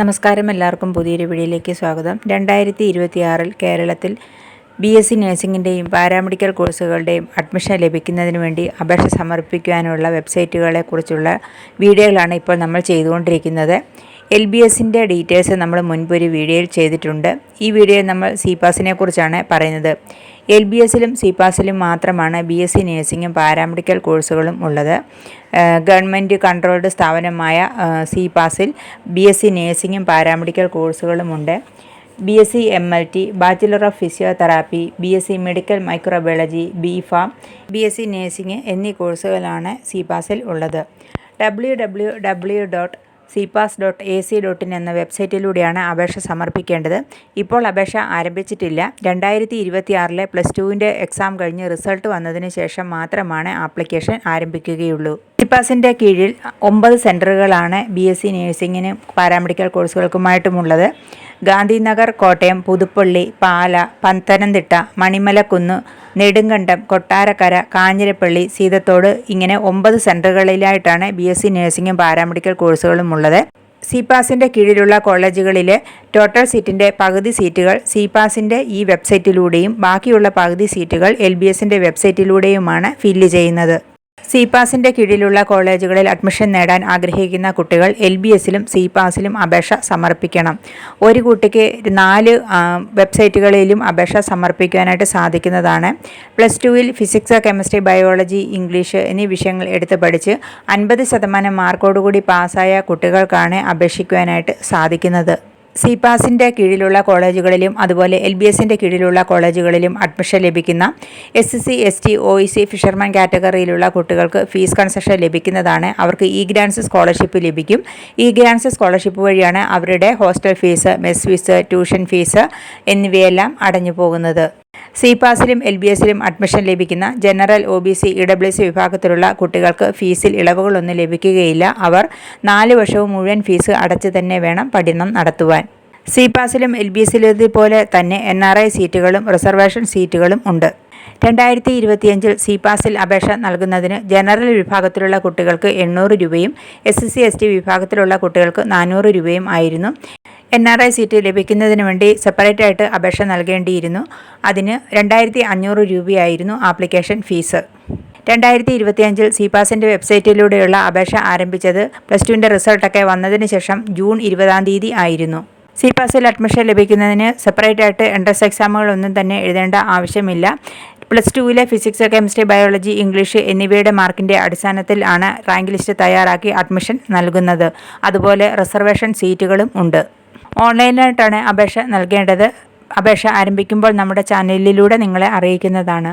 നമസ്കാരം എല്ലാവർക്കും പുതിയൊരു വീഡിയോയിലേക്ക് സ്വാഗതം. രണ്ടായിരത്തി ഇരുപത്തിയാറിൽ കേരളത്തിൽ ബി എസ് സി നഴ്സിംഗിന്റെയും പാരാമെഡിക്കൽ കോഴ്സുകളുടെയും അഡ്മിഷൻ ലഭിക്കുന്നതിന് വേണ്ടി അപേക്ഷ സമർപ്പിക്കുവാനുള്ള വെബ്സൈറ്റുകളെക്കുറിച്ചുള്ള വീഡിയോകളാണ് ഇപ്പോൾ നമ്മൾ ചെയ്തുകൊണ്ടിരിക്കുന്നത്. എൽ ബി എസിന്റെ ഡീറ്റെയിൽസ് നമ്മൾ മുൻപൊരു വീഡിയോയിൽ ചെയ്തിട്ടുണ്ട്. ഈ വീഡിയോയിൽ നമ്മൾ സി പാസിനെ കുറിച്ചാണ് പറയുന്നത്. എൽ ബി എസിലും സി പാസിലും മാത്രമാണ് ബി എസ് സി നഴ്സിംഗും പാരാമെഡിക്കൽ കോഴ്സുകളും ഉള്ളത്. ഗവൺമെന്റ് കൺട്രോൾഡ് സ്ഥാപനമായ സി പാസിൽ ബി എസ് സി നഴ്സിംഗും paramedical കോഴ്സുകളുമുണ്ട് B S C M L T bachelor of physiotherapy B S C medical microbiology B pharm B S C nursing എന്നീ കോഴ്സുകളാണ് C പാസിൽ ഉള്ളത്. W W W dot CPAS dot A C dot in എന്ന വെബ്സൈറ്റിലൂടെയാണ് അപേക്ഷ സമർപ്പിക്കേണ്ടത്. ഇപ്പോൾ അപേക്ഷ ആരംഭിച്ചിട്ടില്ല. രണ്ടായിരത്തി ഇരുപത്തി ആറിലെ പ്ലസ് ടുവിന്റെ എക്സാം കഴിഞ്ഞ് റിസൾട്ട് വന്നതിന് ശേഷം മാത്രമാണ് ആപ്ലിക്കേഷൻ ആരംഭിക്കുകയുള്ളൂ. സിപാസിന്റെ കീഴിൽ ഒമ്പത് സെന്ററുകളാണ് ബി എസ് സി നഴ്സിംഗിനും പാരാമെഡിക്കൽ കോഴ്സുകൾക്കുമായിട്ടുമുള്ളത് ഗാന്ധിനഗർ കോട്ടയം പുതുപ്പള്ളി പാല പത്തനംതിട്ട മണിമലക്കുന്ന് നെടുങ്കണ്ടം കൊട്ടാരക്കര കാഞ്ഞിരപ്പള്ളി സീതത്തോട് ഇങ്ങനെ ഒമ്പത് സെന്ററുകളിലായിട്ടാണ് ബി എസ് സി നഴ്സിംഗും പാരാമെഡിക്കൽ കോഴ്സുകളും ഉള്ളത്. സിപാസിന്റെ കീഴിലുള്ള കോളേജുകളിലെ ടോട്ടൽ സീറ്റിന്റെ പകുതി സീറ്റുകൾ സിപാസിന്റെ ഈ വെബ്സൈറ്റിലൂടെയും ബാക്കിയുള്ള പകുതി സീറ്റുകൾ എൽ ബി എസിന്റെ വെബ്സൈറ്റിലൂടെയുമാണ് ഫില്ല് ചെയ്യുന്നത്. സി പാസിന്റെ കീഴിലുള്ള കോളേജുകളിൽ അഡ്മിഷൻ നേടാൻ ആഗ്രഹിക്കുന്ന കുട്ടികൾ എൽ ബി എസിലും സി പാസിലും അപേക്ഷ സമർപ്പിക്കണം. ഒരു കുട്ടിക്ക് നാല് വെബ്സൈറ്റുകളിലും അപേക്ഷ സമർപ്പിക്കാനായിട്ട് സാധിക്കുന്നതാണ്. പ്ലസ് ടുവിൽ ഫിസിക്സ് കെമിസ്ട്രി ബയോളജി ഇംഗ്ലീഷ് എന്നീ വിഷയങ്ങൾ എടുത്ത് പഠിച്ച് അൻപത് ശതമാനം മാർക്കോടുകൂടി പാസ്സായ കുട്ടികൾക്കാണ് അപേക്ഷിക്കുവാനായിട്ട് സാധിക്കുന്നത്. സി പാസിന്റെ കീഴിലുള്ള കോളേജുകളിലും അതുപോലെ എൽ ബി എസിന്റെ കീഴിലുള്ള കോളേജുകളിലും അഡ്മിഷൻ ലഭിക്കുന്ന S C S T O C fisherman കാറ്റഗറിയിലുള്ള കുട്ടികൾക്ക് ഫീസ് കൺസെഷൻ ലഭിക്കുന്നതാണ്. അവർക്ക് ഇ ഗ്രാൻസ് സ്കോളർഷിപ്പ് ലഭിക്കും. ഇ ഗ്രാൻസ് സ്കോളർഷിപ്പ് വഴിയാണ് അവരുടെ hostel fees mess fees tuition fees എന്നിവയെല്ലാം അടഞ്ഞു പോകുന്നത്. സി പാസിലും എൽ ബി എസിലും അഡ്മിഷൻ ലഭിക്കുന്ന general O B C E W C വിഭാഗത്തിലുള്ള കുട്ടികൾക്ക് ഫീസിൽ ഇളവുകളൊന്നും ലഭിക്കുകയില്ല. അവർ നാല് വർഷവും മുഴുവൻ ഫീസ് അടച്ചു തന്നെ വേണം പഠനം നടത്തുവാൻ. സി പാസിലും എൽ ബി എസിലേതുപോലെ തന്നെ എൻ ആർ ഐ സീറ്റുകളും റിസർവേഷൻ സീറ്റുകളും ഉണ്ട്. രണ്ടായിരത്തി ഇരുപത്തിയഞ്ചിൽ സി പാസിൽ അപേക്ഷ നൽകുന്നതിന് ജനറൽ വിഭാഗത്തിലുള്ള കുട്ടികൾക്ക് എണ്ണൂറ് രൂപയും എസ് സി എസ് ടി വിഭാഗത്തിലുള്ള കുട്ടികൾക്ക് നാനൂറ് രൂപയും ആയിരുന്നു. എൻ ആർ ഐ സീറ്റ് ലഭിക്കുന്നതിന് വേണ്ടി സെപ്പറേറ്റ് ആയിട്ട് അപേക്ഷ നൽകേണ്ടിയിരുന്നു. അതിന് രണ്ടായിരത്തി അഞ്ഞൂറ് രൂപയായിരുന്നു ആപ്ലിക്കേഷൻ ഫീസ് രണ്ടായിരത്തി ഇരുപത്തിയഞ്ചിൽ സി പാസിന്റെ വെബ്സൈറ്റിലൂടെയുള്ള അപേക്ഷ ആരംഭിച്ചത് പ്ലസ് ടുവിന്റെ റിസൾട്ടൊക്കെ വന്നതിന് ശേഷം ജൂൺ ഇരുപതാം തീയതി ആയിരുന്നു. സിപാസിൽ അഡ്മിഷൻ ലഭിക്കുന്നതിന് സെപ്പറേറ്റ് ആയിട്ട് എൻട്രൻസ് എക്സാമുകളൊന്നും തന്നെ എഴുതേണ്ട ആവശ്യമില്ല. പ്ലസ് ടുവിലെ ഫിസിക്സ് കെമിസ്ട്രി ബയോളജി ഇംഗ്ലീഷ് എന്നിവയുടെ മാർക്കിന്റെ അടിസ്ഥാനത്തിൽ ആണ് റാങ്ക് ലിസ്റ്റ് തയ്യാറാക്കി അഡ്മിഷൻ നൽകുന്നത്. അതുപോലെ റിസർവേഷൻ സീറ്റുകളും ഉണ്ട്. ഓൺലൈനായിട്ടാണ് അപേക്ഷ നൽകേണ്ടത്. അപേക്ഷ ആരംഭിക്കുമ്പോൾ നമ്മുടെ ചാനലിലൂടെ നിങ്ങളെ അറിയിക്കുന്നതാണ്.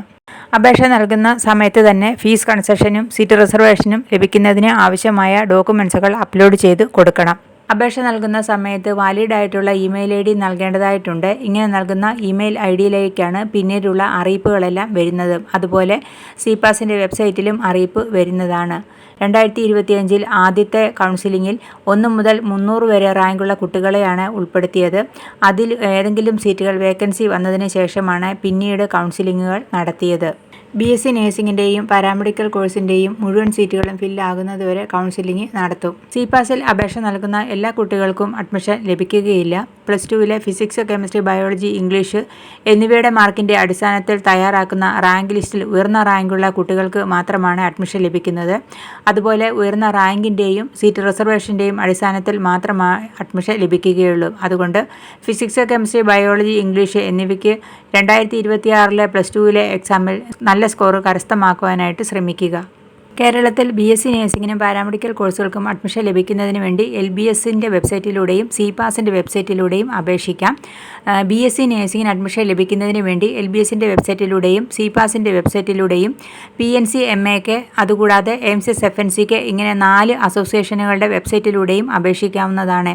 അപേക്ഷ നൽകുന്ന സമയത്ത് തന്നെ ഫീസ് കൺസെഷനും സീറ്റ് റിസർവേഷനും ലഭിക്കുന്നതിന് ആവശ്യമായ ഡോക്യുമെൻസുകൾ അപ്ലോഡ് ചെയ്ത് കൊടുക്കണം. അപേക്ഷ നൽകുന്ന സമയത്ത് വാലിഡ് ആയിട്ടുള്ള ഇമെയിൽ ഐ ഡി നൽകേണ്ടതായിട്ടുണ്ട്. ഇങ്ങനെ നൽകുന്ന ഇമെയിൽ ഐ ഡിയിലേക്കാണ് പിന്നീടുള്ള അറിയിപ്പുകളെല്ലാം വരുന്നത്. അതുപോലെ സി പാസിന്റെ വെബ്സൈറ്റിലും അറിയിപ്പ് വരുന്നതാണ്. രണ്ടായിരത്തി ഇരുപത്തിയഞ്ചിൽ ആദ്യത്തെ കൗൺസിലിങ്ങിൽ ഒന്ന് മുതൽ മുന്നൂറ് വരെ റാങ്കുള്ള കുട്ടികളെയാണ് ഉൾപ്പെടുത്തിയത്. അതിൽ ഏതെങ്കിലും സീറ്റുകൾ വേക്കൻസി വന്നതിന് ശേഷമാണ് പിന്നീട് കൗൺസിലിങ്ങുകൾ നടത്തിയത്. ബി എസ് സി നഴ്സിംഗിന്റെയും പാരാമെഡിക്കൽ കോഴ്സിന്റെയും മുഴുവൻ സീറ്റുകളും ഫില്ലാകുന്നതുവരെ കൗൺസിലിംഗ് നടത്തും. സി പാസിൽ അപേക്ഷ നൽകുന്ന എല്ലാ കുട്ടികൾക്കും അഡ്മിഷൻ ലഭിക്കുകയില്ല. പ്ലസ് ടുവിലെ ഫിസിക്സ് കെമിസ്ട്രി ബയോളജി ഇംഗ്ലീഷ് എന്നിവയുടെ മാർക്കിന്റെ അടിസ്ഥാനത്തിൽ തയ്യാറാക്കുന്ന റാങ്ക് ലിസ്റ്റിൽ ഉയർന്ന റാങ്കുള്ള കുട്ടികൾക്ക് മാത്രമാണ് അഡ്മിഷൻ ലഭിക്കുന്നത്. അതുപോലെ ഉയർന്ന റാങ്കിന്റെയും സീറ്റ് റിസർവേഷന്റെയും അടിസ്ഥാനത്തിൽ മാത്രമാണ് അഡ്മിഷൻ ലഭിക്കുകയുള്ളൂ. അതുകൊണ്ട് ഫിസിക്സ് കെമിസ്ട്രി ബയോളജി ഇംഗ്ലീഷ് എന്നിവയ്ക്ക് രണ്ടായിരത്തി ഇരുപത്തിയാറിലെ പ്ലസ് ടുവിലെ എക്സാമിൽ നല്ല സ്കോർ കരസ്ഥമാക്കുവാനായിട്ട് ശ്രമിക്കുക. കേരളത്തിൽ ബി എസ് സി നഴ്സിംഗിനും പാരാമെഡിക്കൽ കോഴ്സുകൾക്കും അഡ്മിഷൻ ലഭിക്കുന്നതിന് വേണ്ടി എൽ ബി എസിന്റെ വെബ്സൈറ്റിലൂടെയും സി പാസിന്റെ വെബ്സൈറ്റിലൂടെയും അപേക്ഷിക്കാം. ബി എസ് സി നഴ്സിംഗിന് അഡ്മിഷൻ ലഭിക്കുന്നതിന് വേണ്ടി എൽ ബി എസിന്റെ വെബ്സൈറ്റിലൂടെയും സി പാസിന്റെ വെബ്സൈറ്റിലൂടെയും പി എൻ സി എം എക്ക് അതുകൂടാതെ M C S F N സിക്ക് ഇങ്ങനെ നാല് അസോസിയേഷനുകളുടെ വെബ്സൈറ്റിലൂടെയും അപേക്ഷിക്കാവുന്നതാണ്.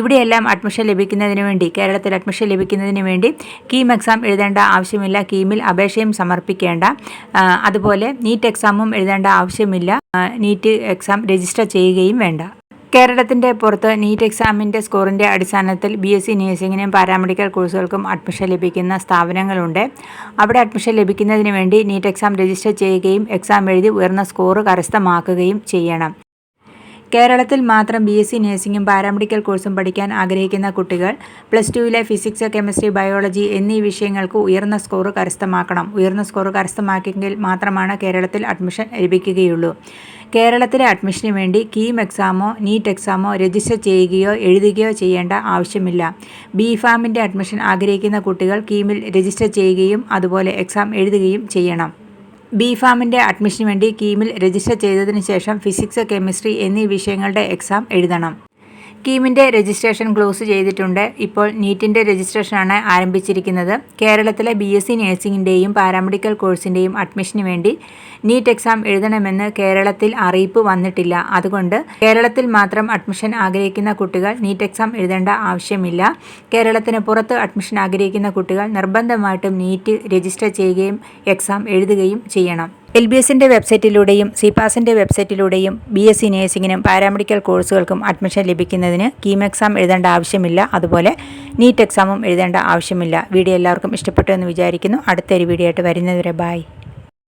ഇവിടെയെല്ലാം അഡ്മിഷൻ ലഭിക്കുന്നതിന് വേണ്ടി കേരളത്തിൽ അഡ്മിഷൻ ലഭിക്കുന്നതിന് വേണ്ടി കീം എക്സാം എഴുതേണ്ട ആവശ്യമില്ല. കീമിൽ അപേക്ഷയും സമർപ്പിക്കേണ്ട. അതുപോലെ നീറ്റ് എക്സാമും എഴുതേണ്ട ആവശ്യം ആവശ്യമില്ല. നീറ്റ് എക്സാം രജിസ്റ്റർ ചെയ്യുകയും വേണ്ട. കേരളത്തിന്റെ പുറത്ത് നീറ്റ് എക്സാമിന്റെ സ്കോറിന്റെ അടിസ്ഥാനത്തിൽ ബി എസ് സി നഴ്സിംഗിനും പാരാമെഡിക്കൽ കോഴ്സുകൾക്കും അഡ്മിഷൻ ലഭിക്കുന്ന സ്ഥാപനങ്ങളുണ്ട്. അവിടെ അഡ്മിഷൻ ലഭിക്കുന്നതിന് വേണ്ടി നീറ്റ് എക്സാം രജിസ്റ്റർ ചെയ്യുകയും എക്സാം എഴുതി ഉയർന്ന സ്കോർ കരസ്ഥമാക്കുകയും ചെയ്യണം. കേരളത്തിൽ മാത്രം ബി എസ് സി നഴ്സിംഗും പാരാമെഡിക്കൽ കോഴ്സും പഠിക്കാൻ ആഗ്രഹിക്കുന്ന കുട്ടികൾ പ്ലസ് ടുവിലെ ഫിസിക്സ് കെമിസ്ട്രി ബയോളജി എന്നീ വിഷയങ്ങൾക്ക് ഉയർന്ന സ്കോർ കരസ്ഥമാക്കണം. ഉയർന്ന സ്കോർ കരസ്ഥമാക്കിയെങ്കിൽ മാത്രമാണ് കേരളത്തിൽ അഡ്മിഷൻ ലഭിക്കുകയുള്ളൂ. കേരളത്തിലെ അഡ്മിഷന് വേണ്ടി കീം എക്സാമോ നീറ്റ് എക്സാമോ രജിസ്റ്റർ ചെയ്യുകയോ എഴുതുകയോ ചെയ്യേണ്ട ആവശ്യമില്ല. ബി ഫാമിന്റെ അഡ്മിഷൻ ആഗ്രഹിക്കുന്ന കുട്ടികൾ കീമിൽ രജിസ്റ്റർ ചെയ്യുകയും അതുപോലെ എക്സാം എഴുതുകയും ചെയ്യണം. ബി ഫാമിന്റെ അഡ്മിഷന് വേണ്ടി കീമിൽ രജിസ്റ്റർ ചെയ്തതിന് ശേഷം ഫിസിക്സ് കെമിസ്ട്രി എന്നീ വിഷയങ്ങളുടെ എക്സാം എഴുതണം. കീമിന്റെ രജിസ്ട്രേഷൻ ക്ലോസ് ചെയ്തിട്ടുണ്ട്. ഇപ്പോൾ നീറ്റിന്റെ രജിസ്ട്രേഷനാണ് ആരംഭിച്ചിരിക്കുന്നത്. കേരളത്തിലെ ബി എസ് സി നഴ്സിംഗിന്റെയും പാരാമെഡിക്കൽ കോഴ്സിന്റെയും അഡ്മിഷന് വേണ്ടി നീറ്റ് എക്സാം എഴുതണമെന്ന് കേരളത്തിൽ അറിയിപ്പ് വന്നിട്ടില്ല. അതുകൊണ്ട് കേരളത്തിൽ മാത്രം അഡ്മിഷൻ ആഗ്രഹിക്കുന്ന കുട്ടികൾ നീറ്റ് എക്സാം എഴുതേണ്ട ആവശ്യമില്ല. കേരളത്തിന് പുറത്ത് അഡ്മിഷൻ ആഗ്രഹിക്കുന്ന കുട്ടികൾ നിർബന്ധമായിട്ടും നീറ്റ് രജിസ്റ്റർ ചെയ്യുകയും എക്സാം എഴുതുകയും ചെയ്യണം. എൽ ബി എസിന്റെ വെബ്സൈറ്റിലൂടെയും സിപാസിന്റെ വെബ്സൈറ്റിലൂടെയും ബി എസ് സി നേഴ്സിങ്ങിനും പാരാമെഡിക്കൽ കോഴ്സുകൾക്കും അഡ്മിഷൻ ലഭിക്കുന്നതിന് കീം എക്സാം എഴുതേണ്ട ആവശ്യമില്ല. അതുപോലെ നീറ്റ് എക്സാമും എഴുതേണ്ട ആവശ്യമില്ല. വീഡിയോ എല്ലാവർക്കും ഇഷ്ടപ്പെട്ടു എന്ന് വിചാരിക്കുന്നു. അടുത്തൊരു വീഡിയോ ആയിട്ട് വരുന്നതുവരെ ബായ്